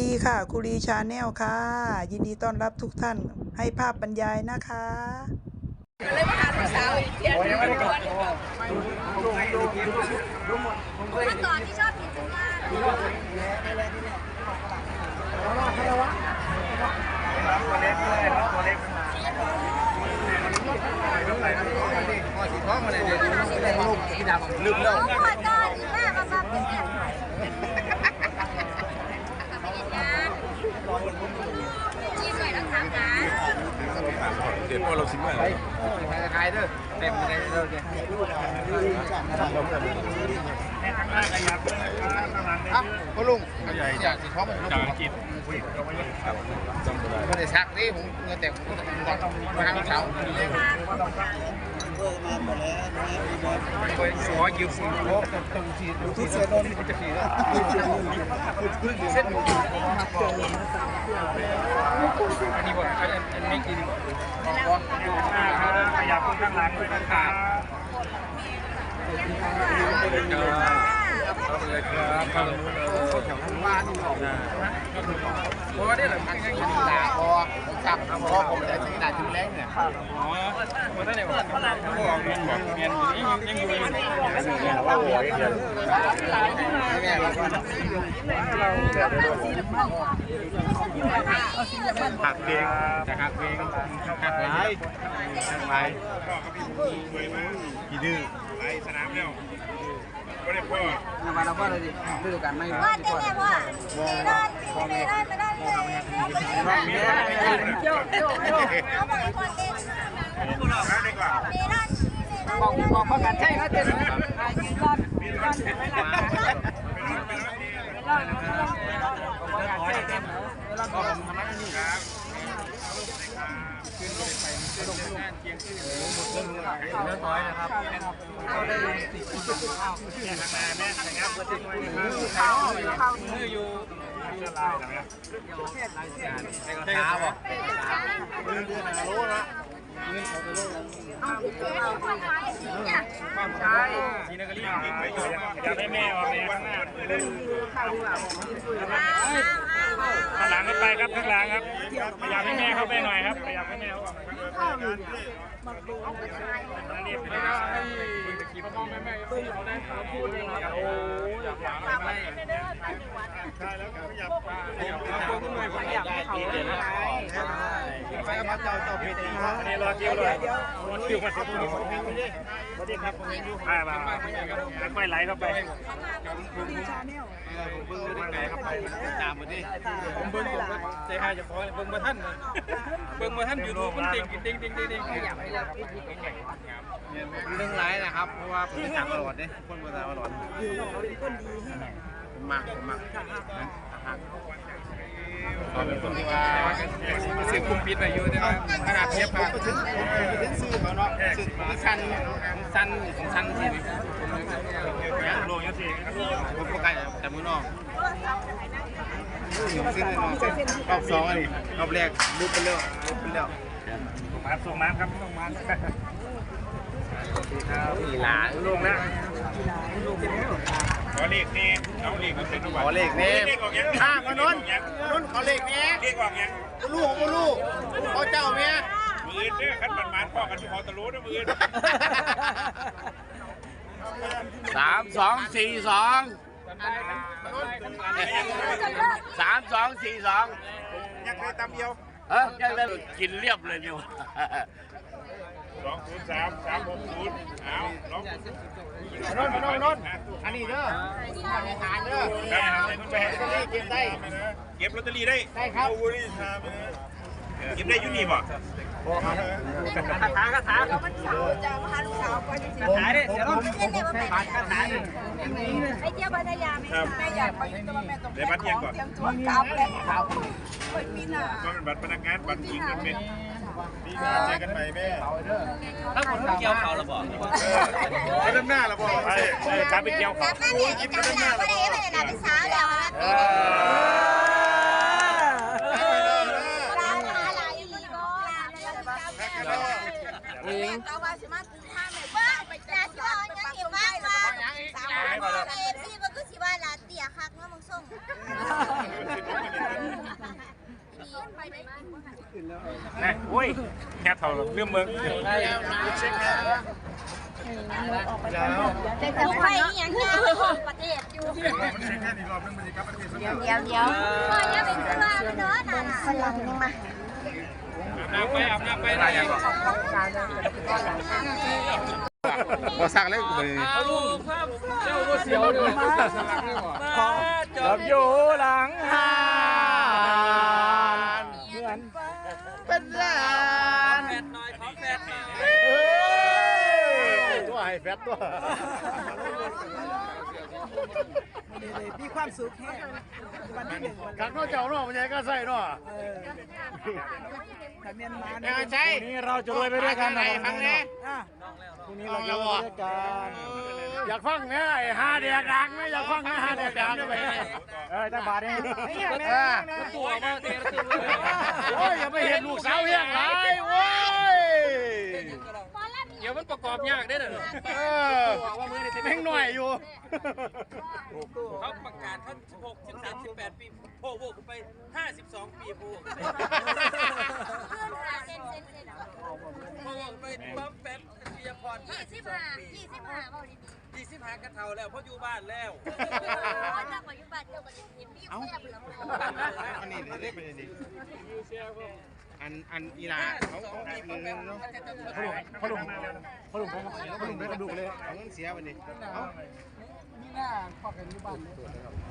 ดีค่ะคุรีชาแนลค่ะ ยินดีต้อนรับทุกท่านให้ภาพบรรยายนะคะเลยมาหาลูกสาวอีกเที่ยงหนึงวันก่อนขั้นตอนที่ชอบกินจุฬา ลืมแล้ว โอ้ยก่อนอีแม่มาฟังเสียงจีนหน่อยต้องถามหา่างเดี๋ยวพอเราซิมอะไรขายเด้อเต็มเลยเด้อเนี่ยครับพ่อลุงใหญ่จากสีท้องมันจากกฤษไม่ได้ซักนี่ผมเงินแต่ผมต้องมาทางเช้าขอยืมสิโอ้ตรงที่ที่เซนนท์จะขี่แล้วเส้นอันนี้บ่ ให้กินขยับขึ้นข้างหลังด้วยนะครับ เลยครับข้างนู้นเลยแถวข้างบ้านนี่หรอกเพราะว่าได้หลังทางยังอยู่าพอจับพอผมจะถึงด่านถึงแรงเนี่ยอ๋อมาท่านไหนบอกบอกเรียนบอกเรียนอยู่นี่ยังอยู่อยู่ว่าหัวเดียวแม่หักเพลงจะหักเพลงหักไรหักไรกี่ดื้อ ไปสนามแล้วก็ได้พ่อมาเราก็เลยดื้อกันไม่ว่าเต้นแน่ว่าไม่ได้ไม่ได้ไม่ได้ไม่ได้มีอะไรไม่ได้เลยเอาบอกไอ้คนเต้นนะดีกว่าเมลอนบอกบอกประกันใช่ครับเต้นช้าบอกดื้อดื้อนะรู้นะทีนักเรียนไปอยู่อยากให้แม่ออกเนี่ยข้างหน้าข้างหลังก็ไปครับข้างหลังครับพยายามให้แม่เข้าไปหน่อยครับพยายามให้แม่เข้าไป รีบไปนะให้ตะกี้พ่อแม่แม่ตุ้ยเขาได้เขาพูดเลยครับโอ้อยากฟังอะไรใช่แล้วก็อยากฟังอยากฟังขึ้นหน่อยผมอยากให้เขาเลยนะ ไปกับเจ้าเจ้าเพชรนี่ครับอันนี้รอคิวเลยรอคิวมาสักครู่สวัสดีครับผมอยู่ข้างมาค่อยไหลเข้าไปผมเบิ่งได้ไงครับไปตามมาดิผมเบิ้งผมใจหายจะพอเบิ้งมาท่านเบิ้งมาท่านยูทูบมันติงติงติงติงติงเรื่องร้ายนะครับ เพราะว่าผมตามตลอดเนี่ยคนมาตลอดผมมักผมมัก ขาเป็นคนที่ว่าซื้อคุมปิดไปอยู่ใช่ไหมขนาดเทียบกันถึงถึงซื้อเขาเนาะซื้อของสั้นของสั้นของสั้นที่นี่ยโลยังสี่ผมก็ไก่แต่มือนอกซึ่งรอบสองอันนี้รอบแรกลุกไปเร็วลุกไปเร็วมาส่งน้ำครับส่งมาอีครับหลานลุงนะขอเป็นแล ขนี่เอาเลขมันเป็นขอเลขนี้เลขออกยังข้ามมานุ่นนุ่นขอเลขนี้เลขออกยังลูกของลูกเขาเจ้าเมียมือเนี่ยขั้นมันมันพ่อกันพอตะรู้นะมือสามสองสี่สองสามสองสี่สองยังเคยตำเดียวเออยังได้กินเรียบเลยเนี่ยสองศูนย์สามสามหกศูนย์เอาลอง นุ่นนุ่นนนอันนี้เด้อทานเด้อได้ครับคุณไปลอตเตอรี่เก็บได้ เก็บลอตเตอรี่ได้ ได้ครับเก็บได้ยุนี่บ่คาถาคาถามันเสาร์จะมาหาลูกสาวก่อนจริงคาถาเนี่ยเดี๋ยวๆเต้นเนี่ยว่าแม่คาถาเนี่ยไปเที่ยวพัทยาไหมแม่อยากไปแต่ว่าแม่ต้องได้บัตรยังก่อนเตรียมตัวกลับเลยไปปีหน้าก็เป็นบัตรพนักงานบัตรยิงกันเป็น ดีงานเจอกันใหม่แม่ถ้าคนเกี่ยวเขาแล้วบอกไปด้านหน้าละบ่ไปเออการไปเกี่ยวเขาแต่แม่เนี่ยจะหาว่าเอ๊ะไม่ได้นาที่สาวแล้วนะร้านหาหลายอีกก็แม่ก็ว่าสิมากุมภาพันธ์แม่ไปแจ้งว่ายังเห็นว่าว่าสาวเอฟซีมันก็สิว่าลาเตียคักเนาะมึงส่ง นะโอ้ยแค่เท่าเรื่องเมืองแต่จะไปอย่างนี้ประเทศอยู่เดี๋ยวเดี๋ยวเดี๋ยวพ่ออย่าเป็นฝรั่งเด้อนะฝรั่งยังมาน้ำไปอาบน้ำไปได้ยังบ่สักเลยกูไปลูกครับเจ้าก็เสียวเลยจับอยู่หลังหาน เหมือนเป็นล้าน แฟดหน่อยขอแฟดหน่อยตัวไอ้ แฟตตัวมีความสุขแค่วันที่หนึ่งวันขันเขาเจ้าเนาะมันใหญ่ก็ใส่เนาะขันเมียนมาเอ้ยใช่นี่เราจะรวยไปด้วยกันนะฟังแน่อะพรุ่งนี้เราจะรวยไปด้วยกันอยากฟังเนี่ยไอ้ห้าเดียกดังไหมอยากฟังนะห้าเดียกดังไปเออตั้งบาทเองเออตัวมาเตะโอ้ยอย่าไปเห็นลูกสาวเฮี้ยงไรโว้ยเดี๋ยวมันประก อบยากได้เหรอเออว่ามือนี่แม่งหน่อยอยู่ เขาประกาศท่าน16 13 18 ปีโผล่โผล่ไป 52 ปีโผล่โผล่ไปปั๊มแป๊บเบียพรยี่สิบห้ายี่สิบห้าเบาดียี่สิบห้ากระเทาแล้วเพราะอยู่บ้านแล้วๆโอ้ยเจ้าปัจจุบันเจ้าปัจจุบันมีแค่เปลือกอันนี้เรียกเป็นอันนี้ อันอันอีหลาเขาเขาเงินเนาะพ่อลุงพ่อลุงพ่อลุงพ่อลุงได้กระดูกเลยเอาเงินเสียวันนี้เอา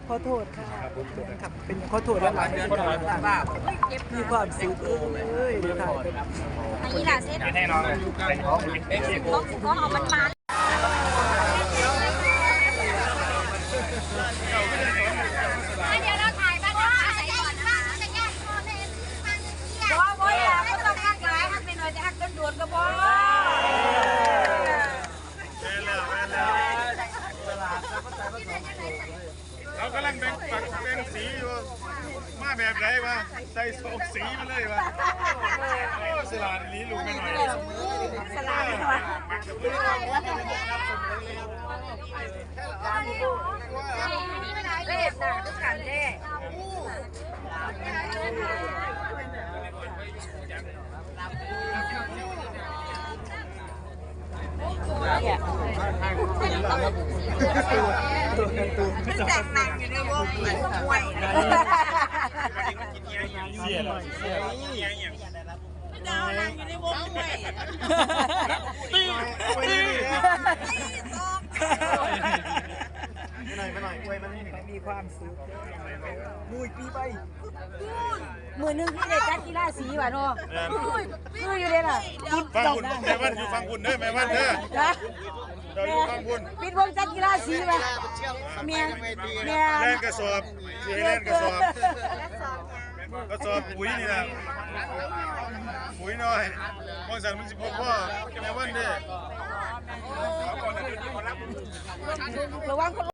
ขอโทษค่ะครับเป็นขอโทษแล้วหลานมีความสุขเอ้ยค่ะอีหล่ะเซ็ตแน่นอนเลยเป็นของเอ็กซ์ของของเอามันมาเดี๋ยวเราถ่ายบ้านเราใส่ก่อนนะจะแยกพ่อแม่บ่บ่อย่าไม่ต้องรักหลายมันเป็นหน่อยจะหักโดนๆก็บ่ เรากำลังแบ่งฝักแบ่งสีอยู่ มาแบบ ไหนวะใส่สองสีมาเลยวะโอ้สลาดนี้ลุงไม่หน่อยสลายว่ะเล็บนะทุกขันเด้ ล่แต่งหนังอยู่ในวงเหมือนมวยเสียเลยเสียดาวหนังอยู่ในวงมวยตีตี มีความสุขมุยปีไปมือนึงที่เด็กจัดกีฬาสีว่ะเนาะคืออยู่เลยน่ะฟังคุณแม่วันอยู่ฟังคุณเด้อแม่วันเด้อนะเราอยู่ฟังคุณปิดวงจัดกีฬาสีว่ะเมียเมียแล่นกระสอบสีแล่นกระสอบกระสอบปุ๋ยนี่นะปุ๋ยน้อยมองสันมันสิพบพ่อแม่วันเด้อระวังคน